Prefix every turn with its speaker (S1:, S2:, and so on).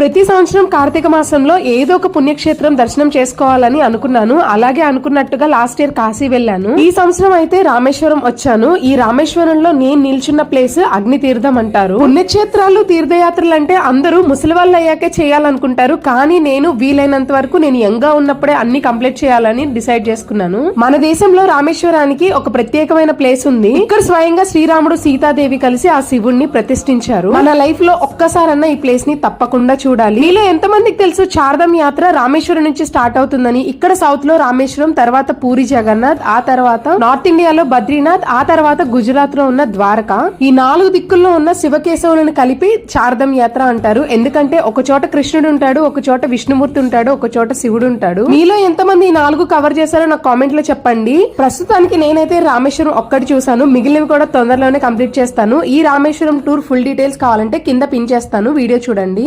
S1: ప్రతి సంవత్సరం కార్తీక మాసంలో ఏదో ఒక పుణ్యక్షేత్రం దర్శనం చేసుకోవాలని అనుకున్నాను. అలాగే అనుకున్నట్టుగా లాస్ట్ ఇయర్ కాశీ వెళ్ళాను. ఈ సంవత్సరం అయితే రామేశ్వరం వచ్చాను. ఈ రామేశ్వరంలో నేను నిల్చున్న ప్లేస్ అగ్ని తీర్థం అంటారు. పుణ్యక్షేత్రాలు తీర్థయాత్రలు అంటే అందరూ ముసలి వాళ్ళు అయ్యాకే చేయాలనుకుంటారు. కానీ నేను వీలైనంత వరకు నేను యంగ్గా ఉన్నప్పుడే అన్ని కంప్లీట్ చేయాలని డిసైడ్ చేసుకున్నాను. మన దేశంలో రామేశ్వరానికి ఒక ప్రత్యేకమైన ప్లేస్ ఉంది. ఇక్కడ స్వయంగా శ్రీరాముడు సీతాదేవి కలిసి ఆ శివుణ్ణి ప్రతిష్ఠించారు. మన లైఫ్లో ఒక్కసారన్నా ఈ ప్లేస్ని తప్పకుండా చూడాలి. మీలో ఎంత మందికి తెలుసు చార్దం యాత్ర రామేశ్వరం నుంచి స్టార్ట్ అవుతుందని? ఇక్కడ సౌత్లో రామేశ్వరం తర్వాత పూరి జగన్నాథ్ ఆ తర్వాత నార్త్ ఇండియాలో బద్రీనాథ్ ఆ తర్వాత గుజరాత్లో ఉన్న ద్వారక? ఈ నాలుగు దిక్కుల్లో ఉన్న శివకేశవులను కలిపి చార్దం యాత్ర అంటారు. ఎందుకంటే ఒక చోట కృష్ణుడు ఉంటాడు ఒక చోట విష్ణుమూర్తి ఉంటాడు ఒక చోట శివుడు ఉంటాడు. మీలో ఎంతమంది ఈ నాలుగు కవర్ చేశారో నా కామెంట్లో చెప్పండి. ప్రస్తుతానికి నేనైతే రామేశ్వరం ఒక్కటి చూసాను మిగిలినవి కూడా తొందరలోనే కంప్లీట్ చేస్తాను. ఈ రామేశ్వరం టూర్ ఫుల్ డీటెయిల్స్ కావాలంటే కింద పిన్ చేస్తాను. వీడియో చూడండి.